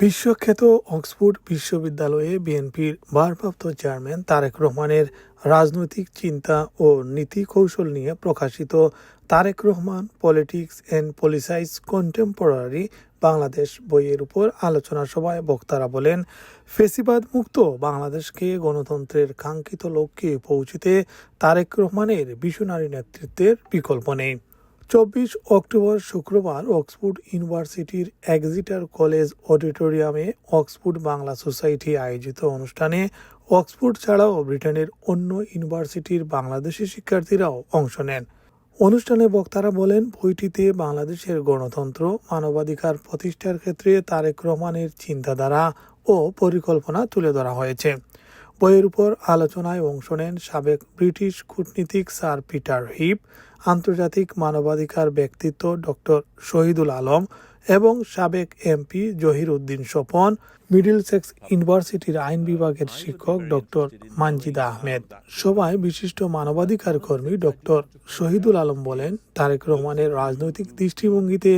বিশ্বখ্যাত অক্সফোর্ড বিশ্ববিদ্যালয়ে বিএনপির ভারপ্রাপ্ত চেয়ারম্যান তারেক রহমানের রাজনৈতিক চিন্তা ও নীতি কৌশল নিয়ে প্রকাশিত Tarique Rahman politics and policies contemporary Bangladesh বইয়ের উপর আলোচনা সভায় বক্তারা বলেন, ফেসিবাদ মুক্ত বাংলাদেশকে গণতন্ত্রের কাঙ্ক্ষিত লক্ষ্যে পৌঁছিতে তারেক রহমানের বিশনারী নেতৃত্বের বিকল্প নেই। চব্বিশ অক্টোবর শুক্রবার অক্সফোর্ড ইউনিভার্সিটির এক্সিটার কলেজ অডিটোরিয়ামে অক্সফোর্ড বাংলা সোসাইটি আয়োজিত অনুষ্ঠানে অক্সফোর্ড ছাড়াও ব্রিটেনের অন্য ইউনিভার্সিটির বাংলাদেশি শিক্ষার্থীরাও অংশ নেন। অনুষ্ঠানে বক্তারা বলেন, বইটিতে বাংলাদেশের গণতন্ত্র, মানবাধিকার প্রতিষ্ঠার ক্ষেত্রে তারেক রহমানের চিন্তাধারা ও পরিকল্পনা তুলে ধরা হয়েছে। বইয়ের উপর আলোচনায় অংশ নেন সাবেক ব্রিটিশ কূটনীতিক স্যার পিটার হিপ, আন্তর্জাতিক মানবাধিকার ব্যক্তিত্ব ডক্টর শহীদুল আলম এবং সাবেক MP Zahir Uddin Swapan Middlesex ইউনিভার্সিটির আইন বিভাগের শিক্ষক ডক্টর মানজিদা আহমেদ। সভায় বিশিষ্ট মানবাধিকার কর্মী ডক্টর শহীদুল আলম বলেন, তারেক রহমানের রাজনৈতিক দৃষ্টিভঙ্গিতে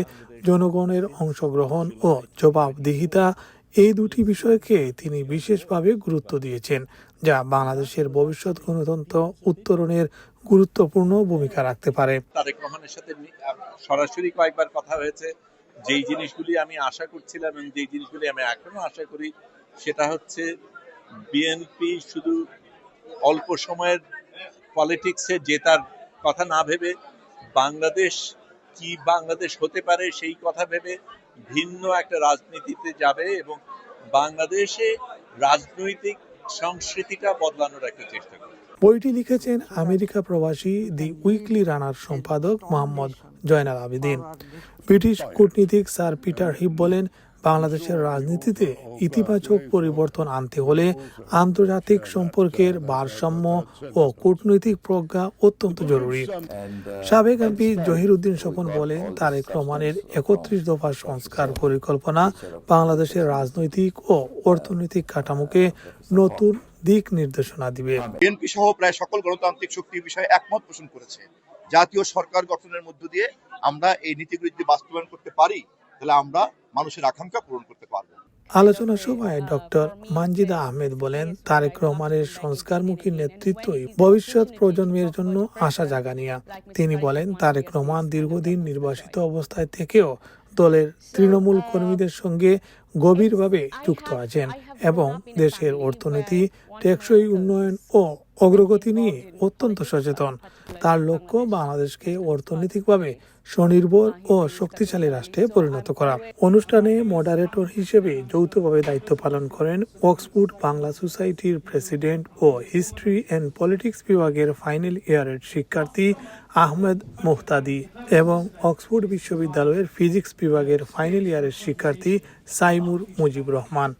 জনগণের অংশগ্রহণ ও জবাবদিহিতা এই দুটি বিষয়কে তিনি বিশেষভাবে গুরুত্ব দিয়েছেন, যা বাংলাদেশের ভবিষ্যৎ গণতন্ত্র উত্তরণের গুরুত্বপূর্ণ ভূমিকা রাখতে পারে। তারেক রহমানের সাথে সরাসরি কয়েকবার কথা হয়েছে। যেই জিনিসগুলি আমি আশা করছিলাম এবং যেই জিনিসগুলি আমি এখনও আশা করি, সেটা হচ্ছে বিএনপি শুধু অল্প সময়ের পলিটিক্সে জেতার কথা না ভেবে বাংলাদেশ কি বাংলাদেশ হতে পারে সেই কথা ভেবে ভিন্ন একটা রাজনীতিতে যাবে এবং বাংলাদেশে রাজনৈতিক সংস্কৃতিটা বদলানোর একটা চেষ্টা করবে। বইটি লিখেছেন আমেরিকা প্রবাসী দি উইকলি রানার সম্পাদক মোহাম্মদ জয়নাল আবেদিন। ব্রিটিশ কূটনীতিক স্যার পিটার হিপ বলেন বাংলাদেশের রাজনীতিতে ইতিবাচক পরিবর্তন আনতে হলে আন্তর্জাতিক সম্পর্কের ভারসাম্য ও কূটনৈতিক প্রজ্ঞা অত্যন্ত জরুরি। সাবেক এমপি জহির উদ্দিন স্বপন বলেন, তারেক রহমানের একত্রিশ দফা সংস্কার পরিকল্পনা বাংলাদেশের রাজনৈতিক ও অর্থনৈতিক কাঠামোকে নতুন দিক নির্দেশনা দিবে। বিএনপি সহ প্রায় সকল গণতান্ত্রিক শক্তির বিষয়ে একমত পোষণ করেছে। জাতীয় সরকার গঠনের মধ্য দিয়ে আমরা এই নীতিগুলি যদি বাস্তবায়ন করতে পারি, তাহলে আমরা মানুষের আকাঙ্ক্ষা পূরণ করতে পারব। আলোচনা সভায় ডক্টর মানজিদা আহমেদ বলেন, তারেক রহমানের সংস্কারমুখী নেতৃত্বই ভবিষ্যৎ প্রজন্মের জন্য আশা জাগানিয়া। তিনি বলেন, তারেক রহমান দীর্ঘদিন নির্বাসিত অবস্থায় থেকেও দলের তৃণমূল কর্মীদের সঙ্গে গভীরভাবে যুক্ত আছেন এবং দেশের অর্থনীতি টেকসই উন্নয়ন ও অগ্রগতি নিয়ে অত্যন্ত সচেতন। তার লক্ষ্য বাংলাদেশকে অর্থনৈতিকভাবে স্বনির্ভর ও শক্তিশালী রাষ্ট্রে পরিণত করা। অনুষ্ঠানে মডারেটর হিসেবে যৌথভাবে দায়িত্ব পালন করেন অক্সফোর্ড বাংলা সোসাইটির প্রেসিডেন্ট ও হিস্ট্রি অ্যান্ড পলিটিক্স বিভাগের ফাইনাল ইয়ারের শিক্ষার্থী আহমেদ মোহতাদি এবং অক্সফোর্ড বিশ্ববিদ্যালয়ের ফিজিক্স বিভাগের ফাইনাল ইয়ারের শিক্ষার্থী সাইমুর মুজিব রহমান।